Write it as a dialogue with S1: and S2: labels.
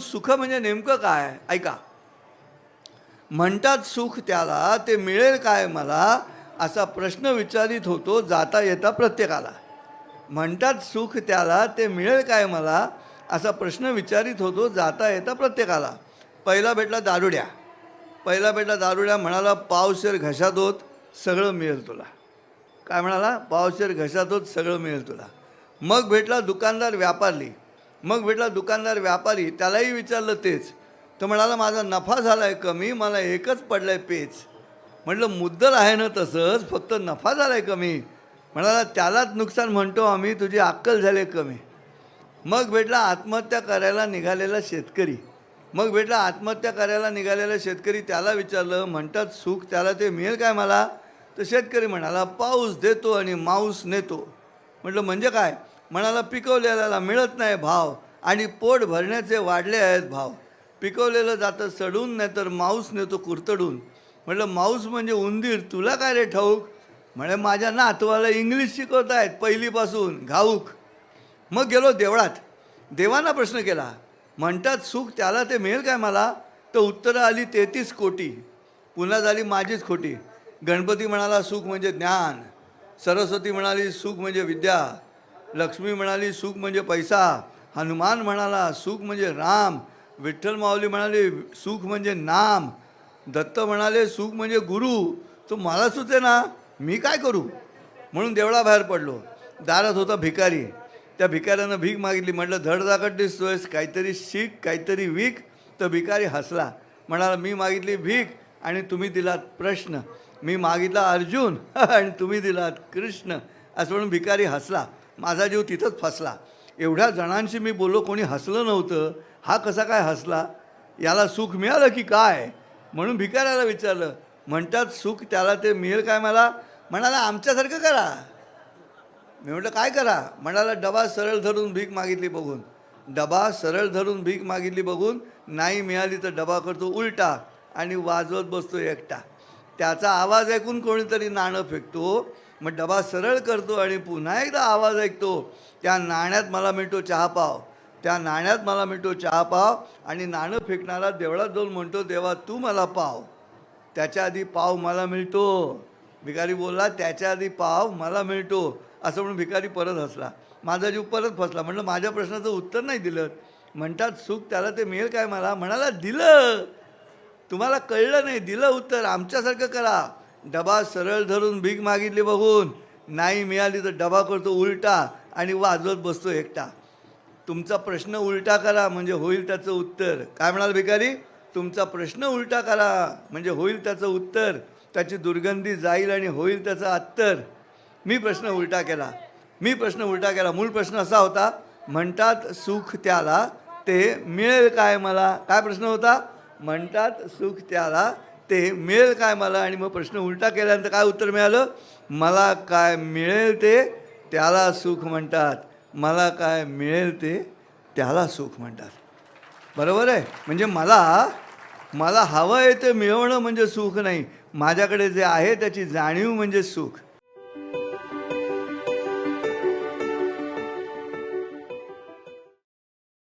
S1: सुख म्हणजे नेमकं काय? ऐका. म्हणतात सुख त्याला ते मिळेल काय मला? असा प्रश्न विचारित होतो जाता येता प्रत्येकाला. म्हणतात सुख त्याला ते मिळेल काय मला? असा प्रश्न विचारित होतो जाता येता प्रत्येकाला. पहिला भेटला दारुड्या. पहिला भेटला दारुड्या म्हणाला पावशेर घशात होत सगळं मिळेल तुला. काय म्हणाला? पावशेर घशात होत सगळं मिळेल तुला. मग भेटला दुकानदार व्यापारी मग भेटला दुकानदार व्यापारी त्यालाही विचारलं तेच. तर म्हणाला माझा नफा झाला आहे कमी मला एकच पडलं आहे पेच. म्हटलं मुद्दल आहे ना तसंच फक्त नफा झाला आहे कमी. म्हणाला त्यालाच नुकसान म्हणतो आम्ही तुझी अक्कल झाली आहे कमी. मग भेटला आत्महत्या करायला निघालेला शेतकरी. मग भेटला आत्महत्या करायला निघालेला शेतकरी त्याला विचारलं म्हणतात सुख त्याला ते मिळेल काय मला? तर शेतकरी म्हणाला पाऊस देतो आणि माऊस नेतो. म्हटलं म्हणजे काय? मनाला पिकवलेल्याला मिळत नाही भाव आणि पोट भरण्याचे वाढले आहेत भाव. पिकवलेलं जातं सडून नाही तर माऊस नेतो कुरतडून. म्हटलं माऊस म्हणजे उंदीर तुला काय रे ठाऊक? म्हणे माझ्या नातवाला इंग्लिश शिकवत आहेत पहिलीपासून घाऊक. मग गेलो देवळात. देवांना प्रश्न केला म्हणतात सुख त्याला ते मिळेल काय मला? तर उत्तरं आली तेहतीस कोटी. पुन्हा झाली माझीच खोटी. गणपती म्हणाला सुख म्हणजे ज्ञान. सरस्वती म्हणाली सुख म्हणजे विद्या. लक्ष्मी म्हणाली सुख म्हणजे पैसा. हनुमान म्हणाला सुख म्हणजे राम. विठ्ठल माऊली म्हणाले सुख म्हणजे नाम. दत्त म्हणाले सुख म्हणजे गुरु. तो मला सुचे ना मी काय करू? म्हणून देवळाबाहेर पडलो. दारात होता भिकारी. त्या भिकाऱ्यानं भीक मागितली. म्हटलं धडधाकट दिसतोयस काहीतरी शिक काहीतरी विक. तर भिकारी हसला. म्हणाला मी मागितली भीक आणि तुम्ही दिलात प्रश्न. मी मागितला अर्जुन आणि तुम्ही दिलात कृष्ण. असं म्हणून भिकारी हसला. माझा जीव तिथंच फसला. एवढ्या जणांशी मी बोललो कोणी हसलं नव्हतं. हा कसा काय हसला? याला सुख मिळालं की काय? म्हणून भिकाऱ्याला विचारलं. म्हणतात सुख त्याला ते मिळेल काय मला? म्हणाला आमच्यासारखं करा. मी म्हटलं काय करा? म्हणाला डबा सरळ धरून भीक मागितली बघून. डबा सरळ धरून भीक मागितली बघून नाही मिळाली तर डबा करतो उलटा आणि वाजवत बसतो एकटा. त्याचा आवाज ऐकून कोणीतरी नाणं फेकतो. मग डबा सरळ करतो आणि पुन्हा एकदा आवाज ऐकतो त्या नाण्यात मला मिळतो चहापाव त्या नाण्यात मला मिळतो चहापाव आणि नाणं फेकणारा देवळात जाऊन म्हणतो देवा तू मला पाव. त्याच्या आधी पाव मला मिळतो. भिकारी बोलला त्याच्या आधी पाव मला मिळतो. असं म्हणून भिकारी परत हसला. माझा जीव परत फसला. म्हटलं माझ्या प्रश्नाचं उत्तर नाही दिलं. म्हणतात सुख त्याला ते मिळेल काय मला? म्हणाला दिलं. तुम्हाला कळलं नाही. दिलं उत्तर. आमच्यासारखं करा. डबा सरळ धरून भीक मागितली बघून नाही मिळाली तर डबा करतो उलटा आणि वाजवत बसतो एकटा. तुमचा प्रश्न उलटा करा म्हणजे होईल त्याचं उत्तर. काय म्हणाल भिकारी? तुमचा प्रश्न उलटा करा म्हणजे होईल त्याचं उत्तर. त्याची दुर्गंधी जाईल आणि होईल त्याचं अत्तर. मी प्रश्न उलटा केला. मी प्रश्न उलटा केला. मूळ प्रश्न असा होता म्हणतात सुख त्याला ते मिळेल काय मला? काय प्रश्न होता? म्हणतात सुख त्याला ते मिळेल काय मला? आणि मग प्रश्न उलटा केल्यानंतर काय उत्तर मिळालं? मला काय मिळेल ते त्याला सुख म्हणतात. मला काय मिळेल ते त्याला सुख म्हणतात. बरोबर आहे? म्हणजे मला मला हवं आहे ते मिळवणं म्हणजे सुख नाही. माझ्याकडे जे आहे त्याची जाणीव म्हणजे सुख.